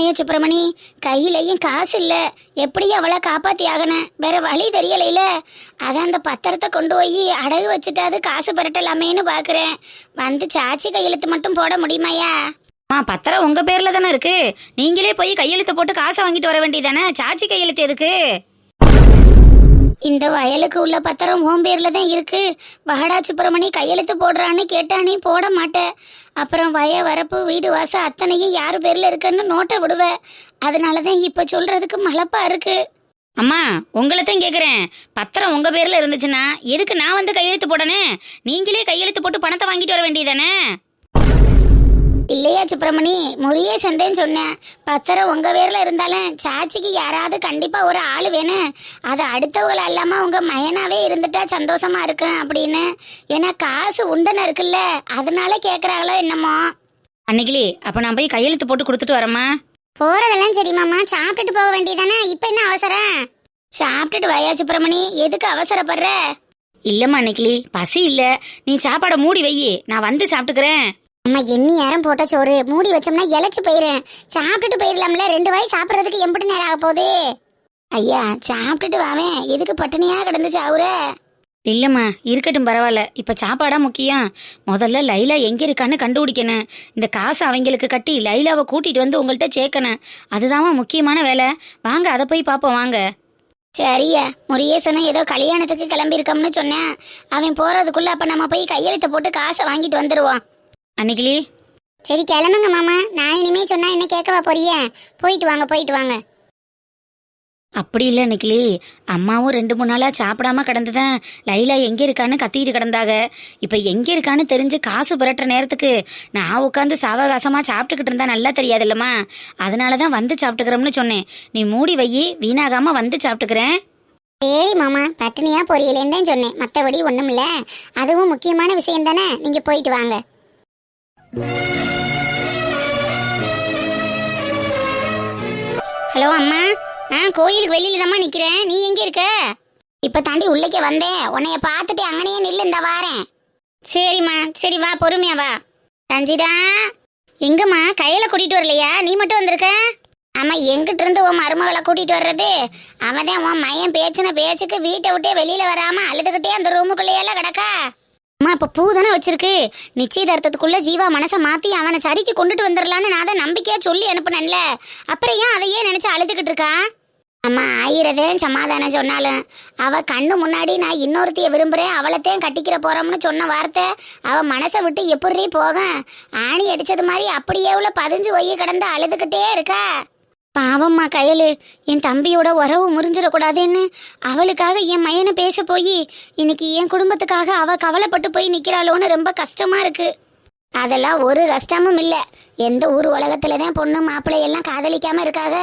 கட்டி சுப்பிரமணி கையிலையும் காசு இல்லை. எப்படியும் அவளை காப்பாத்தி ஆகணும் வேற வழி தெரியலையில. அதான் அந்த பத்திரத்தை கொண்டு போய் அடகு வச்சுட்டாது காசு பெரட்டலாமேன்னு பாக்குறேன். வந்து சாட்சி கையெழுத்து மட்டும் போட முடியுமாயா ஆ பத்திரம் உங்க பேர்ல தானே இருக்கு. நீங்களே போய் கையெழுத்து போட்டு காசை வாங்கிட்டு வர வேண்டியதானே சாச்சி கையெழுத்து எதுக்கு? இந்த வயலுக்கு உள்ள பத்திரம் உன் பேரில் தான் இருக்கு. வாடா சுப்பிரமணி கையெழுத்து போடுறான்னு கேட்டானே போட மாட்டேன் அப்புறம் வய வரப்பு வீடு வாசல் அத்தனையும் யார் பேர்ல இருக்குன்னு நோட்டை விடுவ. அதனால தான் இப்போ சொல்றதுக்கு மலப்பா இருக்கு. அம்மா உங்களை தான் கேட்குறேன் பத்திரம் உங்கள் பேரில் இருந்துச்சுன்னா எதுக்கு நான் வந்து கையெழுத்து போடனே நீங்களே கையெழுத்து போட்டு பணத்தை வாங்கிட்டு வர வேண்டியதானே இல்லையா சுப்பிரமணி? முறியே சந்தேன்னு சொன்னேன். பத்திரம் உங்க பேர்ல இருந்தாலும் சாட்சிக்கு யாராவது கண்டிப்பா ஒரு ஆள் வேணும். அது அடுத்தவங்கள அல்லாம உங்க மயனாவே இருந்துட்டா சந்தோஷமா இருக்கும் அப்படின்னு. ஏன்னா காசு உண்டன இருக்குல்ல. அதனால கேக்குறாங்களோ என்னமோ. அன்னைக்கிளி அப்ப நான் போய் கையெழுத்து போட்டு கொடுத்துட்டு வரேம்மா. போறதெல்லாம் சரி மாமா. சாப்பிட்டுட்டு போக வேண்டியதானே? இப்ப என்ன அவசரம்? சாப்பிட்டுட்டு வயா சுப்பிரமணி. எதுக்கு அவசரப்படுற? இல்லம்மா அன்னைக்கிளி பசி இல்ல. நீ சாப்பாடை மூடி வை நான் வந்து சாப்பிட்டுக்கிறேன். அம்மா எண்ணி யாரும் போட்ட சோறு. மூடி வச்சோம்னா இழைச்சு போயிரும். சாப்பிட்டுட்டு போயிடலாம்ல ரெண்டு வாய் சாப்பிட்றதுக்கு எம்பிட்டு நேரம் ஆக போகுது. ஐயா சாப்பிட்டுட்டு வாவேன் எதுக்கு பட்டினியா கிடந்து சாவுற இல்லம்மா இருக்கட்டும் பரவாயில்ல. இப்ப சாப்பாடா முக்கியம். முதல்ல லைலா எங்க இருக்கான்னு கண்டுபிடிக்கணும். இந்த காசை அவங்களுக்கு கட்டி லைலாவை கூட்டிட்டு வந்து உங்கள்கிட்ட சேர்க்கணும். அதுதாம்மா முக்கியமான வேலை. வாங்க அதை போய் பார்ப்போம் வாங்க. சரியா. முருகேசனும் ஏதோ கல்யாணத்துக்கு கிளம்பியிருக்கோம்னு சொன்னேன். அவன் போறதுக்குள்ள அப்ப நம்ம போய் கையெழுத்து போட்டு காசை வாங்கிட்டு வந்துருவோம். அன்னைக்கிளி சரி கிளம்புங்க மாமா. நான் இனிமே சொன்னா என்ன கேட்கவா போறிய? போயிட்டு வாங்க போயிட்டு வாங்க. அப்படி இல்லை அன்னைக்கிளி அம்மாவும் ரெண்டு மூணு நாளாக சாப்பிடாம கிடந்துதான். லைலா எங்கே இருக்கான்னு கத்திக்கிட்டு கிடந்தாங்க. இப்போ எங்கே இருக்கான்னு தெரிஞ்சு காசு புரட்டுற நேரத்துக்கு நான் உட்காந்து சாவகாசமாக சாப்பிட்டுக்கிட்டு இருந்தா நல்லா தெரியாதுல்லம்மா. அதனால தான் வந்து சாப்பிட்டுக்கிறோம்னு சொன்னேன். நீ மூடி வை வீணாகாம வந்து சாப்பிட்டுக்கிறேன். சரி மாமா பட்டினியா பொரியலேன்னு தான் சொன்னேன். மற்றபடி ஒன்றும் இல்லை அதுவும் முக்கியமான விஷயம் தானே நீங்கள் போயிட்டு வாங்க. ஹலோ அம்மா ஆ கோயிலுக்கு வெளியில தாம்மா நிற்கிறேன் நீ எங்கே இருக்க? இப்போ தாண்டி உள்ளேக்கே வந்தேன். உன்னைய பார்த்துட்டு அங்கனையே நில்லு இந்த வாரேன். சரிம்மா சரி வா பொறுமையா வா. ரஞ்சிதா எங்கம்மா? கையில கூட்டிட்டு வரலையா? நீ மட்டும் வந்திருக்க? ஆமா எங்கிட்ட இருந்து உன் மருமகளை கூட்டிட்டு வர்றது? அவன் தான் உன் மையன் பேச்சின பேச்சுக்கு வீட்டை விட்டே வெளியில வராம அழுதுகிட்டே அந்த ரூமுக்குள்ளேயெல்லாம் கிடக்கா? அம்மா இப்ப பூ தானே வச்சிருக்கு. நிச்சயதார்த்தத்துக்குள்ள ஜீவா மனசை மாத்தி அவனை சரிக்கு கொண்டுட்டு வந்துடலான்னு நான் தான் நம்பிக்கையா சொல்லி அனுப்புனேன்ல. அப்புறம் ஏன் அதையே நினைச்சு அழுதுகிட்டு இருக்கா? அம்மா ஆயிரதே சமாதானம் சொன்னாலும் அவ கண்ணு முன்னாடி நான் இன்னொருத்தைய விரும்புறேன் அவளைத்தையும் கட்டிக்கிற போறோம்னு சொன்ன வார்த்தை அவ மனசை விட்டு எப்படி போகும்? ஆணி அடிச்சது மாதிரி அப்படியே உள்ள பதிஞ்சு ஒய்ய கிடந்து அழுதுகிட்டே இருக்கா? பாவம்மா கையலு என் தம்பியோட உறவு முறிஞ்சிடக்கூடாதுன்னு அவளுக்காக என் மையனை பேச போய் இன்னைக்கு என் குடும்பத்துக்காக அவ கவலைப்பட்டு போய் நிற்கிறாளோன்னு ரொம்ப கஷ்டமா இருக்கு. அதெல்லாம் ஒரு கஷ்டமும் இல்லை. எந்த ஊர் உலகத்துல தான் பொண்ணு மாப்பிள்ளை எல்லாம் காதலிக்காம இருக்காக.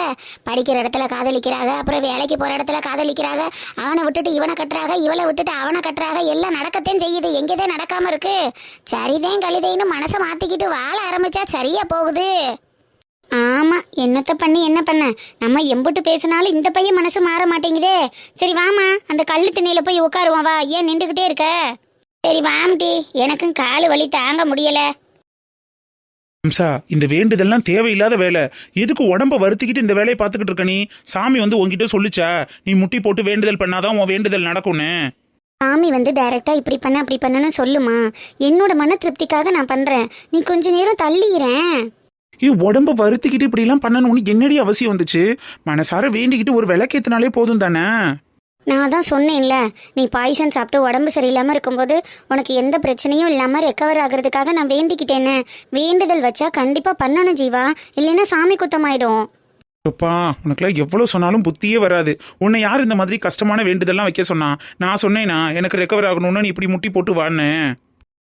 படிக்கிற இடத்துல காதலிக்கிறாங்க அப்புறம் வேலைக்கு போற இடத்துல காதலிக்கிறாங்க அவனை விட்டுட்டு இவனை கட்டுறாங்க இவளை விட்டுட்டு அவனை கட்டுறாங்க எல்லாம் நடக்கத்தையும் செய்யுது. எங்கேதான் நடக்காம இருக்கு. சரிதான் கழுதைன்னு மனசை மாத்திக்கிட்டு வாழ ஆரம்பிச்சா சரியா போகுது. ஆமா என்னத்த பண்ணி என்ன பண்ண? நம்ம எம்புட்டு பேசினாலும் இந்த பையன் மனசு மாற மாட்டேங்குதே. சரி வாமா அந்த கல்லு திண்ணையில போய் உட்காருவோம் வா. ஏன் நின்றுகிட்டே இருக்க? சரி வாம்டி எனக்கும் கால் வலி தாங்க முடியல. அம்சா இந்த வேண்டுதெல்லாம் தேவையில்லாத வேலை. எதுக்கு உடம்ப வருத்திக்கிட்டு இந்த வேலையை பார்த்துக்கிட்டு இருக்க நீ? சாமி வந்து உன்கிட்ட சொல்லுச்சா? நீ முட்டி போட்டு வேண்டுதல் பண்ணாதான் உன் வேண்டுதல் நடக்கும்னு. சாமி வந்து டைரக்டா இப்படி பண்ண அப்படி பண்ணன்னு சொல்லுமா. என்னோட மன திருப்திக்காக நான் பண்றேன். நீ கொஞ்ச நேரம் தள்ளிறேன். ஏ உடம்ப வருத்திக்கிட்டு இப்படி எல்லாம் பண்ணணும்னு என்னடி அவசியம் வந்துச்சு? மனசார வேண்டிக்கிட்டு ஒரு விளக்கேத்தினாலே போதும் தானே? நான் தான் சொன்னேன்ல நீ பாய்சன் சாப்பிட்டு உடம்பு சரியில்லாமல் இருக்கும்போது உனக்கு எந்த பிரச்சனையும் இல்லாமல் ரெக்கவர் ஆகிறதுக்காக நான் வேண்டிக்கிட்டேன்னு வேண்டுதல் வச்சா கண்டிப்பாக பண்ணணும் ஜீவா இல்லைன்னா சாமி குத்தமாயிடும். அப்பா உனக்குலாம் எவ்வளவு சொன்னாலும் புத்தியே வராது. உன்னை யார் இந்த மாதிரி கஷ்டமான வேண்டுதல்லாம் வைக்க சொன்னா? நான் சொன்னேனா எனக்கு ரெக்கவர் ஆகணும்னு நீ இப்படி முட்டி போட்டு வான்னு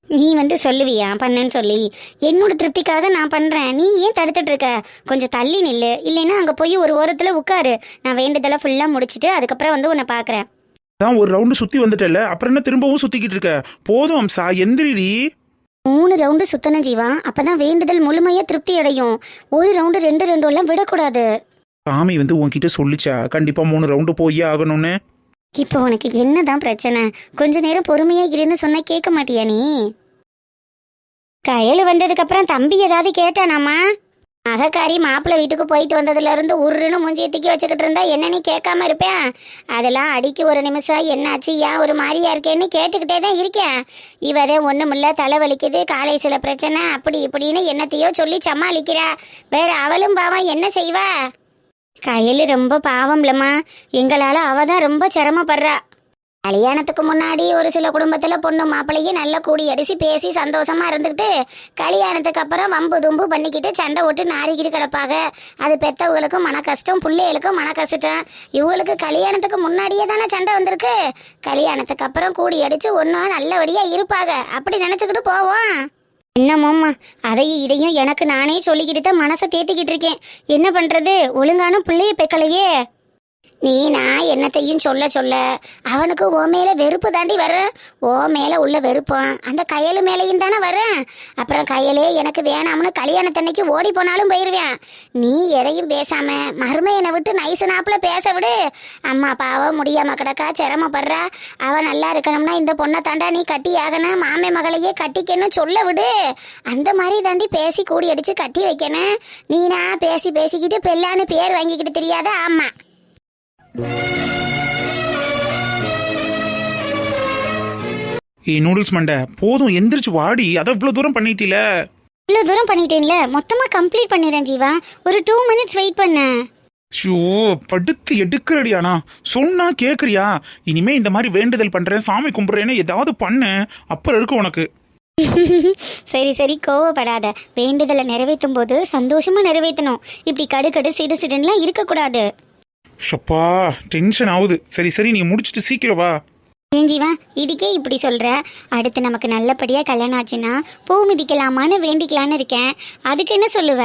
நீ வந்து சொல்லுவியா? பண்ணேன்னு சொல்லி. என்னோட திருப்திக்காக நான் பண்ணுறேன் நீ ஏன் தடுத்துட்டு இருக்க? கொஞ்சம் தள்ளி நில்லு. இல்லைன்னா அங்கே போய் ஒரு ஓரத்தில் உட்காரு. நான் வேண்டுதலை ஃபுல்லாக முடிச்சுட்டு அதுக்கப்புறம் வந்து உன்னை பார்க்குறேன் தான் ஒரு ரவுண்டு சுத்தி வந்துட்டல அப்புறம் என்ன திரும்பவும் சுத்திக்கிட்டு இருக்க? போதும் அம்சா. எந்திரிடி. மூணு ரவுண்டு சுத்தணும் ஜீவா. அப்பதான் வேண்டுதல் முழுமையா திருப்தி அடையும். ஒரு ரவுண்டு ரெண்டு ரெண்டு எல்லாம் விடக்கூடாது. சாமி வந்து உன்கிட்ட சொல்லிச்சா? கண்டிப்பா மூணு ரவுண்டு போயே ஆகணும்னு. இப்போ உனக்கு என்னதான் பிரச்சனை? கொஞ்ச நேரம் பொறுமையா இருன்னு சொன்னா கேட்க மாட்டியா நீ? கையில் வந்ததுக்கு அப்புறம் தம்பி ஏதாவது கேட்டானாமா? அகக்காரி மாப்பிள்ளை வீட்டுக்கு போயிட்டு வந்ததுல இருந்து உருன்னு மூஞ்சியை தூக்கி வச்சுக்கிட்டு இருந்தா என்ன நீ கேட்காம இருப்பேன் அதெல்லாம் அடிக்கு ஒரு நிமிஷம். என்னாச்சு? ஏன் ஒரு மாதிரியா இருக்கேன்னு கேட்டுக்கிட்டே தான் இருக்கேன் இவதே ஒண்ணுமில்ல தலை வலிக்குது காலை சில பிரச்சனை அப்படி இப்படின்னு என்னத்தையோ சொல்லி சமாளிக்கிறா. வேற அவளும் பாவம் என்ன செய்வா? கையில் ரொம்ப பாவம்லம்மா எங்களால் அவ தான் ரொம்ப சிரமப்படுறா. கல்யாணத்துக்கு முன்னாடி ஒரு சில குடும்பத்தில் பொண்ணு மாப்பிள்ளையும் நல்ல கூடி அடிச்சு பேசி சந்தோஷமா இருந்துக்கிட்டு கல்யாணத்துக்கு அப்புறம் வம்பு தும்பு பண்ணிக்கிட்டு சண்டை விட்டு நாரிக்கிட்டு கிடப்பாங்க அது பெத்தவங்களுக்கும் மன கஷ்டம் பிள்ளைகளுக்கும் மன கஷ்டம். இவங்களுக்கு கல்யாணத்துக்கு முன்னாடியே தானே சண்டை வந்திருக்கு. கல்யாணத்துக்கு அப்புறம் கூடி அடித்து ஒன்றும் நல்லபடியாக இருப்பாங்க அப்படி நினச்சிக்கிட்டு போவோம். என்னமோம்மா? அதையும் இதையும் எனக்கு நானே சொல்லிக்கிட்டு தான் மனசை தேத்திக்கிட்டு இருக்கேன். என்ன பண்றது? ஒழுங்கான பிள்ளைய பெக்கலையே. நீ நான் என்னத்தையும் சொல்ல சொல்ல அவனுக்கு ஓ மேல வெறுப்பு தாண்டி வரும் ஓ மேல உள்ள வெறுப்பான் அந்த கையலு மேலையும் தானே வரும் அப்புறம் கையலே எனக்கு வேணாம்னு கல்யாணத்தன்னைக்கு ஓடி போனாலும் போயிடுவேன் நீ எதையும் பேசாம மருமையனை விட்டு நைசு நாப்பில் பேச விடு. அம்மா பாவம் முடியாம கிடக்கா சிரமப்படுறா. அவன் நல்லா இருக்கணும்னா இந்த பொண்ணை தாண்டா நீ கட்டி ஆகணும். மாமே மகளையே கட்டிக்கணும் சொல்ல விடு. அந்த மாதிரி தாண்டி பேசி கூடி அடிச்சு கட்டி வைக்கணும். நீனா பேசி பேசிக்கிட்டு பெல்லான்னு பேர் வாங்கிக்கிட்டு தெரியாத ஆமாம் ஏய் நூடுல்ஸ் மண்டை. போதும் எந்திரிச்சு வாடி. அதை இவ்வளவு தூரம் பண்ணிட்டீல. இவ்வளோ தூரம் பண்ணிட்டேன்ல. மொத்தமாக கம்ப்ளீட் பண்ணிடுறேன் ஜீவா. ஒரு டூ மினிட்ஸ் வெயிட் பண்ண. ஷோ படுத்து எடுக்கிறடியானா சொன்னா கேக்குறியா? இனிமே இந்த மாதிரி வேண்டுதல் பண்றேன் சாமி கும்பிடுறேன்னு ஏதாவது பண்ணு. அப்புறம் இருக்கு உனக்கு. சரி சரி கோவப்படாத. வேண்டுதலை நிறைவேற்றும் போது சந்தோஷமா நிறைவேற்றணும் இப்படி கடுக்கடு சிடு சிடுன்னுலாம் இருக்கக்கூடாது. ஷப்பா டென்ஷன் ஆகுது. சரி சரி நீ முடிச்சிட்டு சீக்கிரம் வா. ஏன் ஜீவா இதுக்கே இப்படி சொல்ற? அடுத்து நமக்கு நல்லபடியா கல்யாணம் ஆச்சுன்னா பூ மிதிக்கலாமான்னு வேண்டிக்கலான்னு இருக்கேன். அதுக்கு என்ன சொல்லுவ?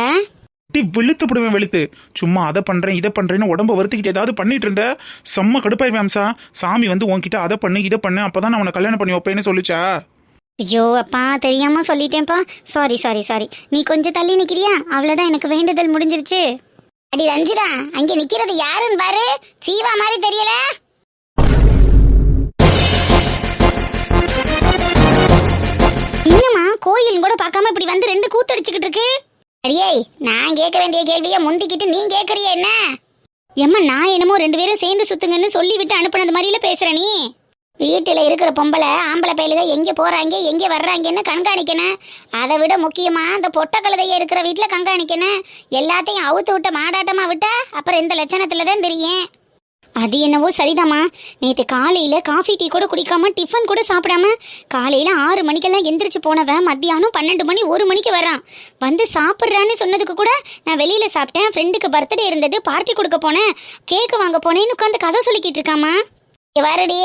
டி வெளுத்து போடுவேன் வெளுத்து. சும்மா அதை பண்றேன் இதை பண்றேன்னு உடம்ப வருத்திக்கிட்டு ஏதாவது பண்ணிட்டு இருந்த? செம்ம கடுப்பாய் அம்சா சாமி வந்து உன்கிட்ட அதை பண்ணு இதை பண்ணு அப்பதான் நான் உன்னை கல்யாணம் பண்ணி வைப்பேன்னு சொல்லிச்சா? ஐயோ அப்பா தெரியாம சொல்லிட்டேன்ப்பா. சாரி சாரி சாரி நீ கொஞ்சம் தள்ளி நிக்கிறியா? அவ்வளவுதான் எனக்கு வேண்டுதல் முடிஞ்சிருச்சு. அடி ரஞ்சிதா அங்க நிக்கிறது யாருன்னு பாரு. சீவா மாதிரி தெரியல. என்னம்மா கோயில் கூட பார்க்காம இப்படி வந்து ரெண்டு கூத்தடிச்சுக்கிட்டு இருக்கு? அடியே நான் கேட்க வேண்டிய கேள்வியை முந்திக்கிட்டு நீ கேட்கறிய என்ன? ஏம்மா நான் என்னமோ ரெண்டு பேரும் சேர்ந்து சுத்துங்கன்னு சொல்லி விட்டு அனுப்புனது மாதிரில பேசுற நீ. வீட்டில் இருக்கிற பொம்பளை ஆம்பளை தான் எங்கே போகிறாங்க எங்கே வர்றாங்கன்னு கண்காணிக்கணும் அதை விட முக்கியமாக அந்த பொட்டை கழுதையை இருக்கிற வீட்டில் கண்காணிக்கணும் எல்லாத்தையும் அவுத்து விட்ட மாடாட்டமாக விட்டா அப்புறம் இந்த லட்சணத்தில் தான் தெரியும். அது என்னவோ சரிதாம்மா. நேற்று காலையில் காஃபி டீ கூட குடிக்காம டிஃபன் கூட சாப்பிடாம காலையில் ஆறு மணிக்கெல்லாம் எந்திரிச்சு போனவன் மத்தியானம் பன்னெண்டு மணி ஒரு மணிக்கு வரான் வந்து சாப்பிட்றான்னு சொன்னதுக்கு கூட நான் வெளியில் சாப்பிட்டேன். ஃப்ரெண்டுக்கு பர்த்டே இருந்தது பார்ட்டி கொடுக்க போனேன். கேக்கு வாங்க போனேன்னு உட்காந்து கதை சொல்லிக்கிட்டு இருக்காமா வருடி.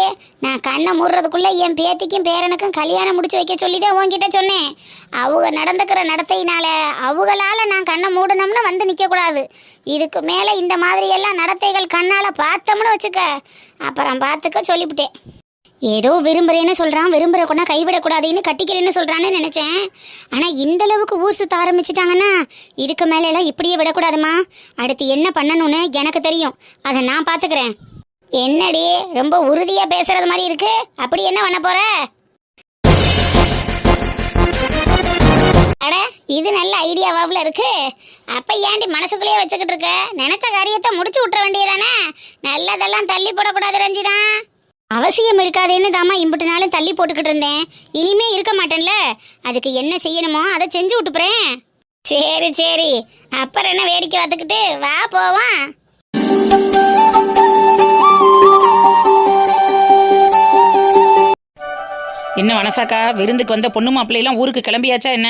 நான் கண்ணை மூடுறதுக்குள்ள என் பேத்திக்கும் பேரனுக்கும் கல்யாணம் முடிச்சு வைக்க சொல்லி தான் உன்கிட்ட சொன்னேன். அவங்க நடந்துக்கிற நடத்தையினால அவங்களால நான் கண்ணை மூடணும்னு வந்து நிற்கக்கூடாது இதுக்கு மேலே இந்த மாதிரியெல்லாம் நடத்தைகள் கண்ணால் பார்த்தோம்னு வச்சுக்க. அப்புறம் பார்த்துக்க சொல்லிவிட்டேன். ஏதோ விரும்புறேன்னு சொல்றான் விரும்புற கொண்டா கைவிடக்கூடாதுன்னு கட்டிக்கிறேன்னு சொல்றான்னு நினைச்சேன். ஆனா இந்த அளவுக்கு ஊர் சுத்த ஆரம்பிச்சிட்டாங்கன்னா இதுக்கு மேல எல்லாம் இப்படியே விடக்கூடாதுமா. அடுத்து என்ன பண்ணணும்னு எனக்கு தெரியும். அதை நான் பாத்துக்கிறேன் என்னடி? ரொம்ப உறுதியா பேசுறது மாதிரி இருக்கு. அப்படி என்ன பண்ண போற? அட இது நல்ல ஐடியாவாவில் இருக்கு. அப்ப ஏன்டி மனசுக்குள்ளேயே வச்சுக்கிட்டு இருக்க? நினைச்ச காரியத்தை முடிச்சு விட்டுற வேண்டியதானே நல்லதெல்லாம் தள்ளி போடக்கூடாது ரஞ்சிதா. அவசியம் இருக்காதுன்னு தாமா இம்புட்டு நாளும் தள்ளி போட்டுக்கிட்டு இருந்தேன். இனிமே இருக்க மாட்டேன்ல. அதுக்கு என்ன செய்யணுமோ அதை செஞ்சு விட்டுப்புறேன். சரி சரி. அப்புறம் என்ன வேடிக்கை பார்த்துக்கிட்டு? வா போவான் என்ன வனசாக்கா விருந்துக்கு வந்த பொண்ணு மாப்பிள்ளையெல்லாம் ஊருக்கு கிளம்பியாச்சா என்ன?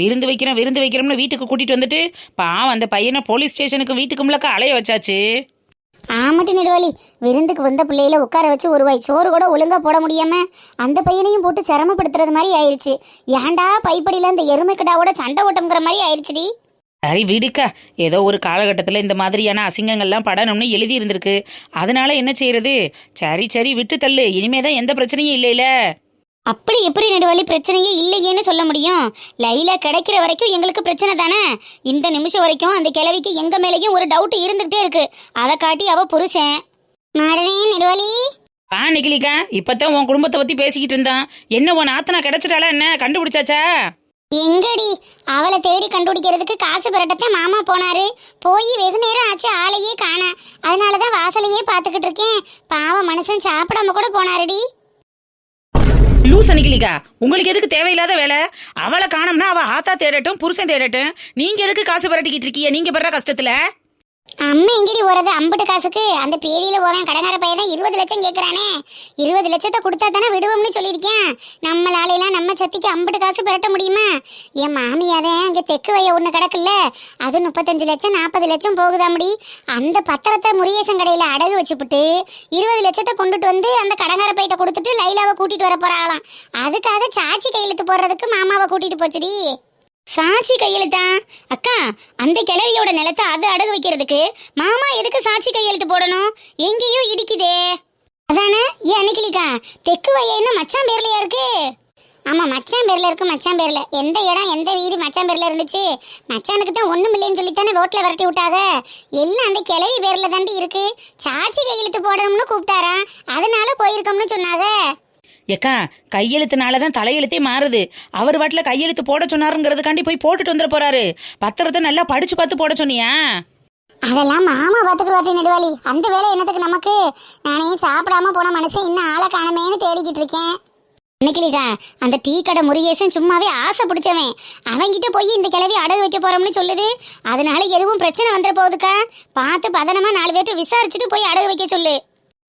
விருந்து வைக்கிறோம் விருந்து வைக்கிறோம்னு வீட்டுக்கு கூட்டிட்டு வந்துட்டு பாவம் அந்த பையனை போலீஸ் ஸ்டேஷனுக்கு வீட்டுக்கும்லக்கா அலைய வச்சாச்சு. ஆமாட்டி நெடுவாளி விருந்துக்கு வந்த பிள்ளையில உட்கார வச்சு ஒரு வாய் சோறு கூட ஒழுங்கா போட முடியாம அந்த பையனையும் போட்டு சிரமப்படுத்துறது மாதிரி ஆயிருச்சு. ஏன்டா பைப்படியில அந்த எருமை கிடாவோட சண்டை ஓட்டம்ங்கிற மாதிரி ஆயிருச்சுடி? சரி விடுக்கா. ஏதோ ஒரு காலகட்டத்தில் இந்த மாதிரியான அசிங்கங்கள்லாம் படணும்னு எழுதி இருந்திருக்கு. அதனால என்ன செய்யறது? சரி சரி விட்டு தள்ளு. இனிமே தான் எந்த பிரச்சனையும் இல்லைல அப்படி எப்படி நெடுவழி பிரச்சனையே இல்லையேன்னு சொல்ல முடியும்? லைலா கிடைக்கிற வரைக்கும் எங்களுக்கு பிரச்சனை தானே? இந்த நிமிஷம் வரைக்கும் அந்த கிழவிக்கு எங்க மேலேயும் ஒரு டவுட் இருந்துகிட்டே இருக்கு. அதை காட்டி அவ புருஷன். மாடனே நெடுவழி. வா நிக்கிலிக்கா இப்பதான் உன் குடும்பத்தை பத்தி பேசிக்கிட்டு இருந்தான். என்ன உன் ஆத்தனா கிடைச்சிட்டாளா என்ன? கண்டுபிடிச்சாச்சா? எங்கடி? அவளை தேடி கண்டுபிடிக்கிறதுக்கு காசு புரட்டத்தான் மாமா போனாரு. போய் வெகு நேரம் ஆச்சு ஆளையே காண. அதனாலதான் வாசலையே பார்த்துக்கிட்டு இருக்கேன். பாவம் மனுஷன் சாப்பிடாம கூட போனாருடி. லூஸ் நிக்கிலிக்கா உங்களுக்கு எதுக்கு தேவையில்லாத வேலை? அவளை காணோம்னா அவள் ஆத்தா தேடட்டும் புருஷன் தேடட்டும். நீங்கள் எதுக்கு காசு பரட்டிக்கிட்டு இருக்கீங்க? நீங்கள் படுற கஷ்டத்தில். அம்மா எங்கடி போறது? அம்பட்டு காசுக்கு? அந்த பேரியில போவேன். கடனார பையன் தான் இருபது லட்சம் கேட்கறானே இருபது லட்சத்தை கொடுத்தா தானே விடுவோம்னு சொல்லியிருக்கேன். நம்மளாலையெல்லாம் நம்ம சத்திக்கு அம்பட்டு காசு பெரட்ட முடியுமா? என் மாமியாரே அங்கே தெக்கு வய ஒன்று கிடக்குல்ல. அது முப்பத்தஞ்சு லட்சம் நாற்பது லட்சம் போகுதாமடி அந்த பத்திரத்தை முருகேசன் கடையில் அடகு வச்சுப்புட்டு இருபது லட்சத்தை கொண்டுட்டு வந்து அந்த கடனார பையிட்ட கொடுத்துட்டு லைலாவை கூட்டிட்டு வர போறாங்களாம். அதுக்காக சாட்சி கையெழுத்து போடுறதுக்கு மாமாவை கூட்டிட்டு போச்சுடி. சாட்சி கையெழுத்தா? அக்கா அந்த கிழவியோட நிலத்தை அது அடகு வைக்கிறதுக்கு மாமா எதுக்கு சாட்சி கையெழுத்து போடணும்? எங்கேயும் இடிக்குதே. அதானே? ஏன் அன்னைக்கிலிக்கா தெக்கு வையன்னு மச்சான் பேர்லயா இருக்கு? ஆமா மச்சான் பேர்ல இருக்கு மச்சான் பேர்ல. எந்த இடம் எந்த வீதி மச்சான் பேர்ல இருந்துச்சு? மச்சானுக்கு தான் ஒண்ணும் இல்லைன்னு சொல்லி தானே ரோட்ல விரட்டி விட்டாங்க எல்லாம் அந்த கிழவி பேர்ல தாண்டி இருக்கு. சாட்சி கையெழுத்து போடணும்னு கூப்பிட்டாரா? அதனால போயிருக்கோம்னு சொன்னாங்க ஏக்கா கையெழுத்துனால தான் தலையெழுத்தே மாறுது. அவர் வாட்டில் கையெழுத்து போட சொன்னாருங்கிறதுக்காண்டி போய் போட்டுட்டு வந்துட போறாரு. பத்திரத்தை நல்லா படிச்சு பார்த்து போட சொன்னியா? அதெல்லாம் மாமா பாத்துக்குருவாட்டி நெடுவாளி. அந்த வேலை என்னத்துக்கு நமக்கு? நானே சாப்பிடாம போன மனசு இன்னும் ஆளை காணமேன்னு தேடிக்கிட்டு இருக்கேன். நினைக்கலிக்கா அந்த டீ கடை முருகேசன் சும்மாவே ஆசை பிடிச்சவன். அவங்கிட்ட போய் இந்த கிழவி அடகு வைக்க போறோம்னு சொல்லுது. அதனால எதுவும் பிரச்சனை வந்துட போகுதுக்கா? பார்த்து பதனமா நாலு பேர்ட்டு விசாரிச்சுட்டு போய் அடகு வைக்க சொல்லு.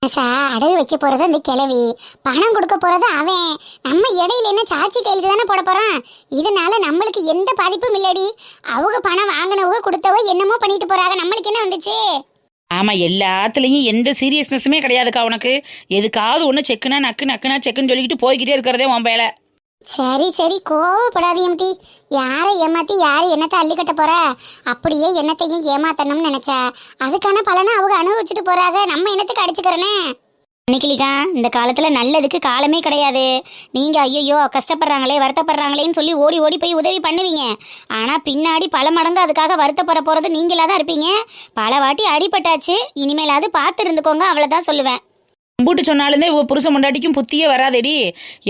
சா அடகு வைக்க போறது அந்த கிழவி. பணம் கொடுக்க போறது அவன். நம்ம இடையில என்ன சாட்சி கையில தானே போட போறான்? இதனால நம்மளுக்கு எந்த பாதிப்பும் இல்லடி. அவங்க பணம் வாங்கினவங்க கொடுத்தவ என்னமோ பண்ணிட்டு போறாங்க. நம்மளுக்கு என்ன வந்துச்சு? ஆமா எல்லாத்துலயும் எந்த சீரியஸ்னஸுமே கிடையாதுக்கா உனக்கு. எதுக்காவது ஒன்று செக்குனா நக்கு நக்குனா செக்குன்னு சொல்லிக்கிட்டு போய்கிட்டே இருக்கிறதே உன் வேலை. சரி சரி கோவப்படாதீம்டி யாரை ஏமாத்தி யாரை என்னத்தை அள்ளி கட்ட போறா? அப்படியே என்னத்தையும் ஏமாத்தணும்னு நினைச்சா. அதுக்கான பலனை அவங்க அனுபவிச்சுட்டு போறாங்க. நம்ம என்னத்துக்கு அடிச்சுக்கிறனே நிக்கிலிக்கா இந்த காலத்துல நல்லதுக்கு காலமே கிடையாது. நீங்க ஐயோ கஷ்டப்படுறாங்களே வருத்தப்படுறாங்களேன்னு சொல்லி ஓடி ஓடி போய் உதவி பண்ணுவீங்க. ஆனா பின்னாடி பல மடங்கு அதுக்காக வருத்தப்பட போறது நீங்களா தான் இருப்பீங்க. பல வாட்டி அடிபட்டாச்சு. இனிமேலாவது பார்த்து இருந்துக்கோங்க அவ்வளவுதான் சொல்லுவேன். கும்பிட்டு சொன்னாலுமே இவ புருஷன் முண்டாட்டிக்கும் புத்தியே வராதேடி.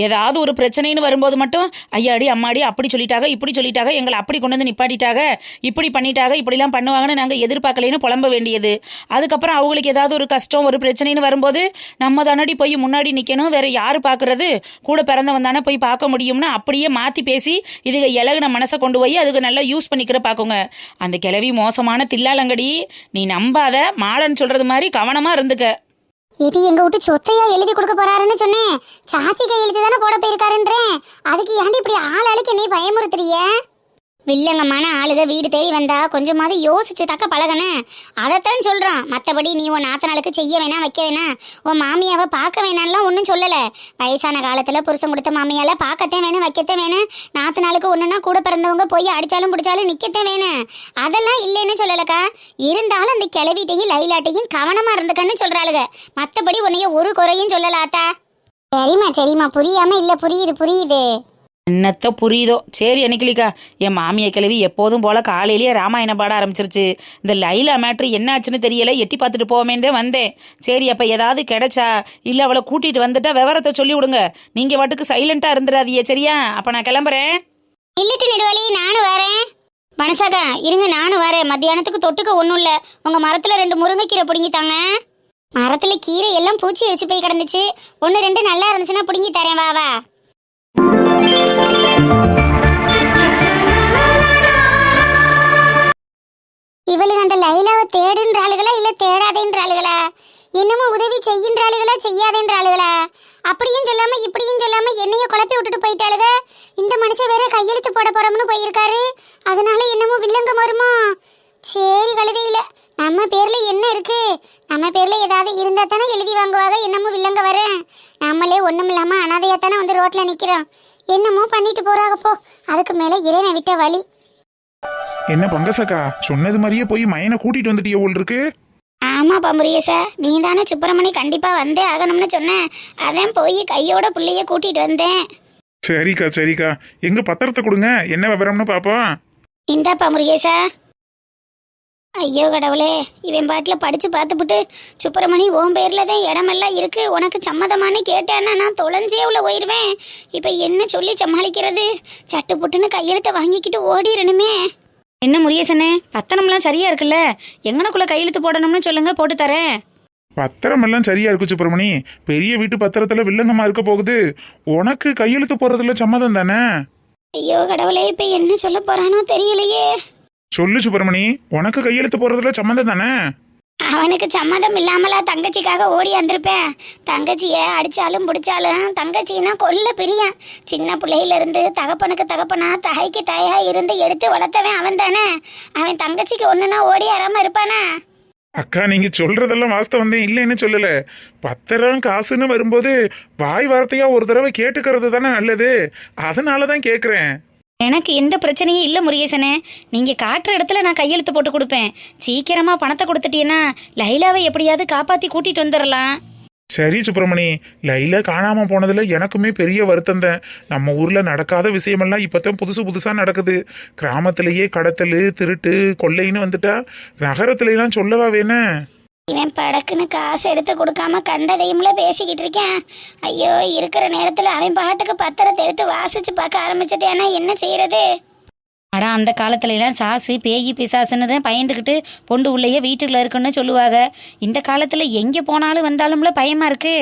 ஏதாவது ஒரு பிரச்சனைன்னு வரும்போது மட்டும் ஐயாடி அம்மாடி அப்படி சொல்லிட்டாங்க இப்படி சொல்லிட்டாங்க எங்களை அப்படி கொண்டு வந்து நிப்பாட்டிட்டாங்க இப்படி பண்ணிட்டாங்க இப்படிலாம் பண்ணுவாங்கன்னு நாங்கள் எதிர்பார்க்கலைன்னு புலம்ப வேண்டியது. அதுக்கப்புறம் அவங்களுக்கு ஏதாவது ஒரு கஷ்டம் ஒரு பிரச்சனைன்னு வரும்போது நம்ம தானடி போய் முன்னாடி நிற்கணும் வேற யார் பார்க்கறது கூட பிறந்தவன் தானே போய் பார்க்க முடியும்னு அப்படியே மாற்றி பேசி இதுக இலகுன மனசை கொண்டு போய் அதுக்கு நல்லா யூஸ் பண்ணிக்கிற பார்க்குங்க அந்த கிளவி மோசமான தில்லாலங்கடி நீ நம்பாத மாடன்னு சொல்கிறது மாதிரி கவனமாக இருந்துக்க. இது எங்க விட்டு சொத்தையா எழுதி கொடுக்க போறாருன்னு சொன்னேன். சாச்சி கையெழுத்து தானே போட போயிருக்காருன்றேன். அதுக்கு ஏன்டி இப்படி ஆள் ஆளுக்கு என்னை பயமுறுத்துறிய? வில்லங்கமான ஆளுக வீடு தேடி வந்தா கொஞ்சமாவது யோசிச்சு தக்க பழகனே. அதைத்தான் சொல்றான். மத்தபடி நீ உன் நாத்தனாளுக்கு செய்ய வேணாம் வைக்க வேணாம். உன் மாமியாவை பார்க்க வேணாம்லாம் ஒன்றும் சொல்லல. வயசான காலத்துல புருஷன் கொடுத்த மாமியால பார்க்கத்தான் வேணும் வைக்கத்தான் வேணும். நாத்தனாளுக்கு ஒன்றுனா கூட பிறந்தவங்க போய் அடிச்சாலும் பிடிச்சாலும் நிற்கத்தான் வேணும். அதெல்லாம் இல்லைன்னு சொல்லலக்கா. இருந்தாலும் அந்த கிளவிட்டையும் லைலாட்டையும் கவனமா இருந்துக்கன்னு சொல்றாளுக. மத்தபடி உன்னைய ஒரு குறையும் சொல்லலாத்தா சரிம்மா சரிம்மா. புரியாம இல்ல புரியுது புரியுது. என்னத்த புரியுதோ? சரி அன்னைக்கிலிக்கா என் மாமியை கிழவி எப்போதும் போல காலையிலேயே ராமாயணம் பாட ஆரம்பிச்சிருச்சு. இந்த லைலா மேட்ரு என்ன ஆச்சுன்னு தெரியல. எட்டி பார்த்துட்டு போவேன் வந்தேன். சரி அப்போ ஏதாவது கிடைச்சா இல்லை அவளை கூட்டிட்டு வந்துட்டா விவரத்தை சொல்லி விடுங்க. நீங்கள் வாட்டுக்கு சைலண்டாக இருந்துடாதீயே சரியா? அப்போ நான் கிளம்புறேன். இல்லட்டு நெடுவலி நானும் வரேன். மனசாக்கா இருங்க நானும் வரேன். மத்தியானத்துக்கு தொட்டுக்க ஒன்றும் இல்லை. உங்க மரத்துல ரெண்டு முருங்கைக்கீரை பிடுங்கி தாங்க மரத்துல கீரை எல்லாம் பூச்சி வச்சு போய் கிடந்துச்சு. ஒன்று ரெண்டு நல்லா இருந்துச்சுன்னா பிடுங்கி தரேன் வா வா. இவளுக்கு அந்த லைலாவை தேடுன்ற ஆளுகளா இல்ல தேடாதேன்ற ஆளுகளா? என்னமோ உதவி செய்கின்ற ஆளுகளா செய்யாதேன்ற ஆளுகளா? அப்படியும் சொல்லாம இப்படியும் சொல்லாம என்னைய குழப்பி விட்டுட்டு போயிட்டாளுத இந்த மனுஷன் வேற கையெழுத்து போட போறோம்னு போயிருக்காரு. அதனால என்னமோ வில்லங்க வருமா? சரி கழுதையில நம்ம பேர்ல என்ன இருக்கு? நம்ம பேர்ல ஏதாவது இருந்தா தானே எழுதி வாங்குவாங்க என்னமோ வில்லங்க வரும் நம்மளே ஒண்ணும் இல்லாம அனாதையா தானே வந்து ரோட்ல நிக்கிறோம். என்னமோ பண்ணிட்டு போறாங்க போ. அதுக்கு மேல இறைவன் விட்ட வழி. என்ன பங்கசக்கா? சொன்னது மாதிரியே போய் மயனை கூட்டிட்டு வந்துட்டிய போல் இருக்கு ஆமாப்பா முருகேசா நீ தானே சுப்பிரமணி கண்டிப்பா வந்தே ஆகணும்னு சொன்னேன் அதான் போய் கையோட புள்ளைய கூட்டிட்டு வந்தேன். சரிக்கா சரிக்கா. எங்க பத்திரத்தை கொடுங்க. என்ன விவரம்னு பாப்போம். இந்தாப்பா முருகேசா ஐயோ கடவுளே இவன் பாட்டில் படிச்சு பார்த்துப்புட்டு சுப்பிரமணி உன் பேரில் தான் இடமெல்லாம் இருக்கு உனக்கு சம்மதமானு கேட்டேன்னா நான் தொலைஞ்சே உள்ள போயிடுவேன் இப்போ என்ன சொல்லி சமாளிக்கிறது? சட்டு புட்டுன்னு கையெழுத்தை வாங்கிக்கிட்டு ஓடிடணுமே என்ன முருகேசனே பத்தனம்லாம் சரியா இருக்குல்ல? எங்கனக்குள்ள கையெழுத்து போடணும்னு சொல்லுங்க போட்டு தரேன். பத்திரம் எல்லாம் சரியா இருக்கு சுப்பிரமணி. பெரிய வீட்டு பத்திரத்துல வில்லங்கமா இருக்க போகுது. உனக்கு கையெழுத்து போறதுல சம்மதம் தானே? ஐயோ கடவுளே இப்போ என்ன சொல்ல போறானோ தெரியலையே. சொல்லு சுப்பிரமணி. உனக்கு கையெழுத்து போறதுல சம்மதம் தானே? அவனுக்கு சம்மதம் இல்லாமலா தங்கச்சிக்காக ஓடி வந்திருப்பேன். தங்கச்சிய அடிச்சாலும் பிடிச்சாலும் தங்கச்சின்னா கொல்ல பிரியன் சின்ன பிள்ளையிலேருந்து தகப்பனுக்கு தகப்பனா தகைக்கு தயா இருந்து எடுத்து வளர்த்தவன் அவன் தானே அவன் தங்கச்சிக்கு ஒண்ணுனா ஓடி வராம இருப்பானா? அக்கா நீங்க சொல்றதெல்லாம் வாஸ்தவம் தான் இல்லைன்னு சொல்லல. பத்திரம் காசுன்னு வரும்போது வாய் வார்த்தையா ஒரு தடவை கேட்டுக்கிறது தானே நல்லது. அதனால தான் கேக்குறேன். எனக்கு எந்த பிரச்சனையும் இல்லை முருகேசனே. நீங்கள் காட்டுற இடத்துல நான் கையெழுத்து போட்டு கொடுப்பேன். சீக்கிரமாக பணத்தை கொடுத்துட்டீங்கன்னா லைலாவை எப்படியாவது காப்பாற்றி கூட்டிகிட்டு வந்துடலாம் சரி சுப்பிரமணி லைலா காணாமல் போனதில் எனக்குமே பெரிய வருத்தம் தான். நம்ம ஊரில் நடக்காத விஷயமெல்லாம் இப்பதான் புதுசு புதுசாக நடக்குது. கிராமத்திலேயே கடத்தல் திருட்டு கொள்ளைன்னு வந்துட்டா நகரத்துலலாம் சொல்லவா வேணும் இவன் படக்குன்னு காசு எடுத்து கொடுக்காம கண்டதையும்ல பேசிக்கிட்டு இருக்கேன். ஐயோ இருக்கிற நேரத்துல அவன் பாட்டுக்கு பத்திரத்தை எடுத்து வாசிச்சு பார்க்க ஆரம்பிச்சிட்டேன்னா என்ன செய்யறது? அடா அந்த காலத்துல எல்லாம் சாசு பேயி பிசாசுன்னு தான் பயந்துக்கிட்டு பொண்டு உள்ளேயே வீட்டுக்குள்ள இருக்குன்னு சொல்லுவாங்க. இந்த காலத்துல எங்க போனாலும் வந்தாலும்ல பயமா இருக்கு?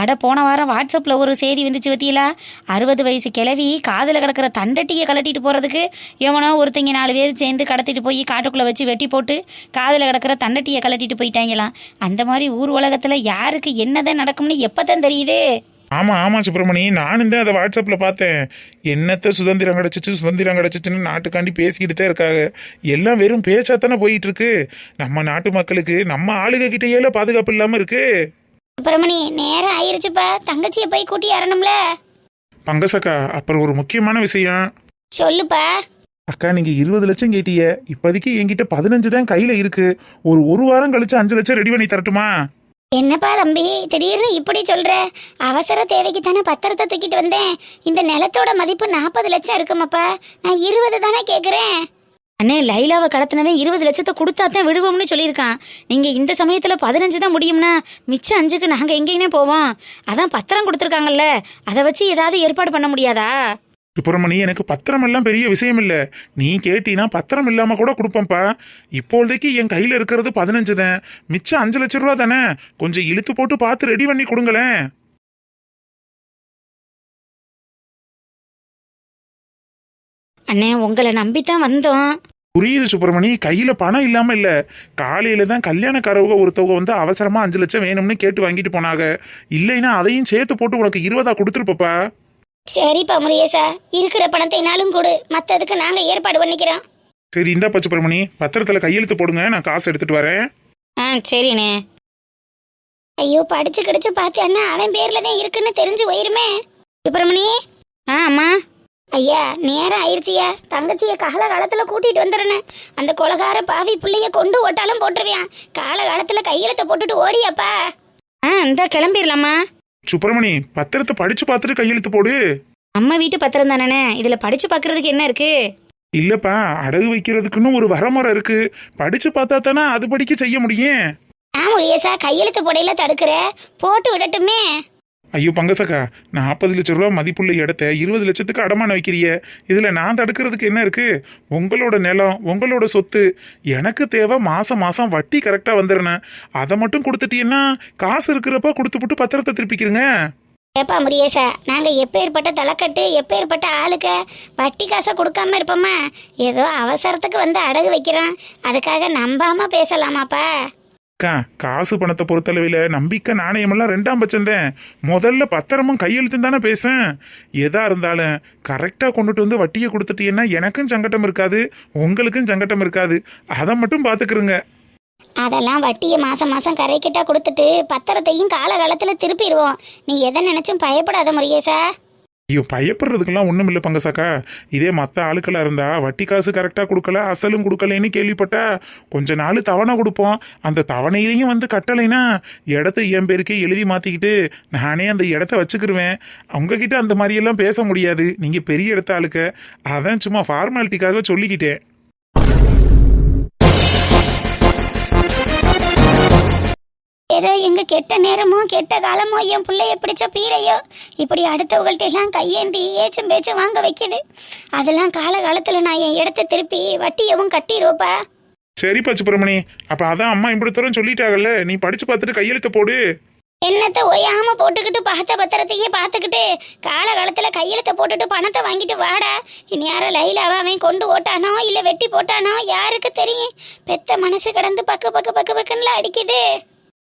அட போன வாரம் வாட்ஸ்அப்ல ஒரு செய்தி வந்துச்சு பத்தியலா? அறுபது வயசு கிளவி காதில் கிடக்கிற தண்டட்டியை கலட்டிட்டு போறதுக்கு எவனோ ஒருத்தங்க நாலு பேர் சேர்ந்து கடத்திட்டு போய் காட்டுக்குள்ள வச்சு வெட்டி போட்டு காதில் கிடக்கிற தண்டட்டியை கலட்டிட்டு போயிட்டாங்களாம். அந்த மாதிரி ஊர் உலகத்துல யாருக்கு என்னதான் நடக்கும்னு எப்பதான் தெரியுது? ஆமா ஆமா சுப்பிரமணி. நானும் தான் அதை வாட்ஸ்அப்ல பார்த்தேன். என்னத்த சுதந்திரம் கிடைச்சிச்சு சுதந்திரம் கிடைச்சிச்சுன்னு நாட்டுக்காண்டி பேசிக்கிட்டு தான் இருக்காங்க. எல்லாம் வெறும் பேச்சா தானே போயிட்டு இருக்கு நம்ம நாட்டு மக்களுக்கு நம்ம ஆளுக கிட்டேயே பாதுகாப்பு இல்லாம இருக்கு. சுப்பிரமணி நேரம் ஆயிருச்சுப்பா. தங்கச்சியை போய் கூட்டி வரணும்ல. பங்கசக்கா அப்புறம் ஒரு முக்கியமான விஷயம். சொல்லுப்பா. அக்கா நீங்க இருபது லட்சம் கேட்டீங்க. இப்போதைக்கு என்கிட்ட பதினஞ்சு தான் கையில இருக்கு. ஒரு ஒரு வாரம் கழிச்சு அஞ்சு லட்சம் ரெடி பண்ணி தரட்டுமா? என்னப்பா தம்பி திடீர்னு இப்படி சொல்ற? அவசர தேவைக்கு தானே பத்திரத்தை தூக்கிட்டு வந்தேன். இந்த நிலத்தோட மதிப்பு நாற்பது லட்சம் இருக்குமாப்பா? நான் இருபது தானே கேட்குறேன் அண்ணே லைலாவை கடத்தினவே இருபது லட்சத்தை கொடுத்தா தான் விடுவோம்னு சொல்லியிருக்கான். நீங்க இந்த சமயத்துல பதினஞ்சு தான் முடியும்னா மிச்சம் அஞ்சுக்கு நாங்க எங்கேயுமே போவோம். அதான் பத்திரம் கொடுத்துருக்காங்கல்ல. அதை வச்சு ஏதாவது ஏற்பாடு பண்ண முடியாதா? சுப்பிரமணி எனக்கு பத்திரம் எல்லாம் பெரிய விஷயம் இல்ல நீ கேட்டீனா பத்திரம் இல்லாம கூட கொடுப்பேன்ப்பா. இப்போதைக்கு என் கையில இருக்கிறது பதினஞ்சு தான். மிச்சம் அஞ்சு லட்சம் ரூபா தானே? கொஞ்சம் இழுத்து போட்டு பார்த்து ரெடி பண்ணி கொடுங்களேன். அண்ணே உங்களை நம்பித்தான் வந்தோம். புரியுது சுப்பிரமணி கையில பணம் இல்லாம இல்ல. காலையில தான் கல்யாணக்காரவங்க ஒருத்தவங்க வந்து அவசரமா அஞ்சு லட்சம் வேணும்னு கேட்டு வாங்கிட்டு போனாங்க. இல்லைன்னா அதையும் சேர்த்து போட்டு உனக்கு இருபதா கொடுத்துருப்பப்பா. சரிப்பா முருகேசா இருக்கிற பணத்தைனாலும் கொடு. மத்ததுக்கு நாங்க ஏற்பாடு பண்ணிக்கிறோம். சரி இந்தா பச்சைப்பிரமணி பத்திரத்துல கையெழுத்து போடுங்க நான் காசு எடுத்துட்டு வரேன். ஆ சரிண்ணே. ஐயோ படிச்சு கிடிச்சு பார்த்தேன்னா அவன் பேர்ல தான் இருக்குன்னு தெரிஞ்சு போயிருமே. சுப்பிரமணி ஆ அம்மா. ஐயா நேரம் ஆயிருச்சியா தங்கச்சிய கால காலத்துல கூட்டிட்டு வந்துடுறேன் அந்த கொலகார பாவி புள்ளைய கொண்டு ஓட்டாலும் போட்டுருவியான் கால காலத்துல கையெழுத்த போட்டுட்டு ஓடியாப்பா. ஆ இந்த கிளம்பிடலாமா சுப்பிரமணி பத்திரத்தை படிச்சு பார்த்துட்டு கையெழுத்து போடு. நம்ம வீட்டு பத்திரம் தானே இதுல படிச்சு பார்க்கறதுக்கு என்ன இருக்கு? இல்லப்பா அடகு வைக்கிறதுக்குன்னு ஒரு வரமுறை இருக்கு. படிச்சு பார்த்தா தானே அது படிக்க செய்ய முடியும். ஆ முருகேசா கையெழுத்து போடையில தடுக்கிற. போட்டு விடட்டுமே. ஐயோ பங்கசக்கா நாற்பது லட்சம் ரூபா மதிப்புள்ள இடத்த இருபது லட்சத்துக்கு அடமானம் வைக்கிறிய. இதில் நான் தடுக்கிறதுக்கு என்ன இருக்கு? உங்களோட நிலம் உங்களோட சொத்து. எனக்கு தேவை மாதம் மாதம் வட்டி கரெக்டாக வந்துடுறேன் அதை மட்டும் கொடுத்துட்டீங்கன்னா காசு இருக்கிறப்ப கொடுத்துப்புட்டு பத்திரத்தை திருப்பிக்கிறங்க. ஏப்பா முருகேசா நாங்கள் எப்பேற்பட்ட தலைக்கட்டு எப்பேற்பட்ட ஆளுக்கு வட்டி காசை கொடுக்காம இருப்போமா? ஏதோ அவசரத்துக்கு வந்து அடகு வைக்கிறோம். அதுக்காக நம்பாமல் பேசலாமாப்பா? அக்கா காசு பணத்தை பொறுத்தளவில் நம்பிக்கை நாணயமெல்லாம் ரெண்டாம் பட்சம்தான். முதல்ல பத்திரமும் கையெழுத்தும் தானே பேசேன் எதா இருந்தாலும் கரெக்டாக கொண்டுட்டு வந்து வட்டியை கொடுத்துட்டீங்கன்னா எனக்கும் சங்கட்டம் இருக்காது உங்களுக்கும் சங்கட்டம் இருக்காது. அதை மட்டும் பார்த்துக்கிறங்க அதெல்லாம் வட்டியை மாதம் மாதம் கரைக்கிட்டா கொடுத்துட்டு பத்திரத்தையும் காலகாலத்தில் திருப்பிடுவோம். நீ எதை நினைச்சும் பயப்படாத முருகேசா. ஐயோ பயப்படுறதுக்கெல்லாம் ஒன்றும் இல்லை பங்கசாக்கா இதே மற்ற ஆளுக்களாக இருந்தா வட்டி காசு கரெக்டாக கொடுக்கல அசலும் கொடுக்கலன்னு கேள்விப்பட்டா கொஞ்ச நாள் தவணை கொடுப்போம். அந்த தவணையிலையும் வந்து கட்டலைன்னா இடத்த என் பேருக்கே எழுதி மாற்றிக்கிட்டு நானே அந்த இடத்த வச்சுக்கிருவேன். உங்ககிட்ட அந்த மாதிரியெல்லாம் பேச முடியாது. நீங்கள் பெரிய இடத்த ஆளுக்க. அதான் சும்மா ஃபார்மாலிட்டிக்காக சொல்லிக்கிட்டேன். ஏதோ எங்க கெட்ட நேரமோ கெட்ட காலமோ என் பிள்ளைய பிடிச்ச பீடையோ? இப்படி அடுத்தவங்கள்ட்ட எல்லாம் கையேந்தி ஏச்சும் பேச்சும் வாங்க வைக்குது. அதெல்லாம் காலகாலத்துல நான் என் இடத்த திருப்பி வட்டியவும் கட்டிடுவோப்பா சரிப்பா சுப்பிரமணி அப்போ அதான் அம்மா இப்படி தூரம் சொல்லிட்டாங்கல்ல நீ படிச்சு பார்த்துட்டு கையெழுத்து போடு. என்னத்தை ஒய்யாம போட்டுக்கிட்டு பார்த்த பத்திரத்தையே பார்த்துக்கிட்டு காலகாலத்துல கையெழுத்த போட்டுட்டு பணத்தை வாங்கிட்டு வாடா. இனி யாரோ லைலாவா அவன் கொண்டு ஓட்டானோ இல்ல வெட்டி போட்டானோ யாருக்கு தெரியும்? பெத்த மனசு கடந்து பக்கு பக்கு பக்கு பக்குன்னு அடிக்குது.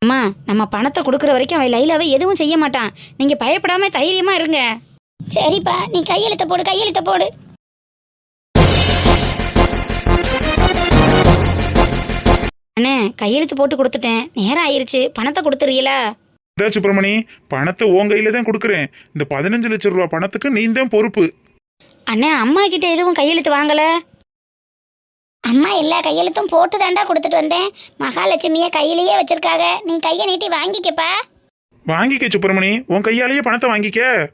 அம்மா நம்ம பணத்தை கொடுக்குற வரைக்கும் அவன் லைலாவை எதுவும் செய்ய மாட்டான். நீங்கள் பயப்படாம தைரியமா இருங்க. சரிப்பா நீ கையெழுத்த போடு கையெழுத்த போடு. அண்ணே கையெழுத்து போட்டு கொடுத்துட்டேன். நேரம் ஆயிருச்சு. பணத்தை கொடுத்துறீங்களா? இதா சுப்பிரமணி பணத்தை உன் கையில தான் கொடுக்குறேன். இந்த பதினஞ்சு லட்சம் ரூபா பணத்துக்கு நீ தான் பொறுப்பு. அண்ணே அம்மா கிட்ட எதுவும் கையெழுத்து வாங்கல? அம்மா எல்லா கையெழுத்தும் போட்டு தாண்டா கொடுத்துட்டு வந்தேன். மகாலட்சுமிய கையிலேயே வச்சிருக்காக. நீ கையை நீட்டி வாங்கிக்கப்பா. வாங்கிக்க சுப்பிரமணி. உன் கையாலேயே பணத்தை வாங்கிக்க.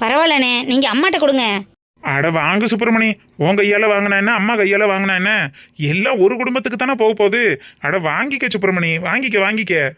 பரவாயில்லண்ணே நீங்கள் அம்மாட்ட கொடுங்க. அட வாங்க சுப்பிரமணி. உன் கையால வாங்கினா என்ன? அம்மா கையால வாங்கினா என்ன? எல்லாம் ஒரு குடும்பத்துக்கு தானே போக போகுது. அட வாங்கிக்க சுப்பிரமணி. வாங்கிக்க வாங்கிக்க.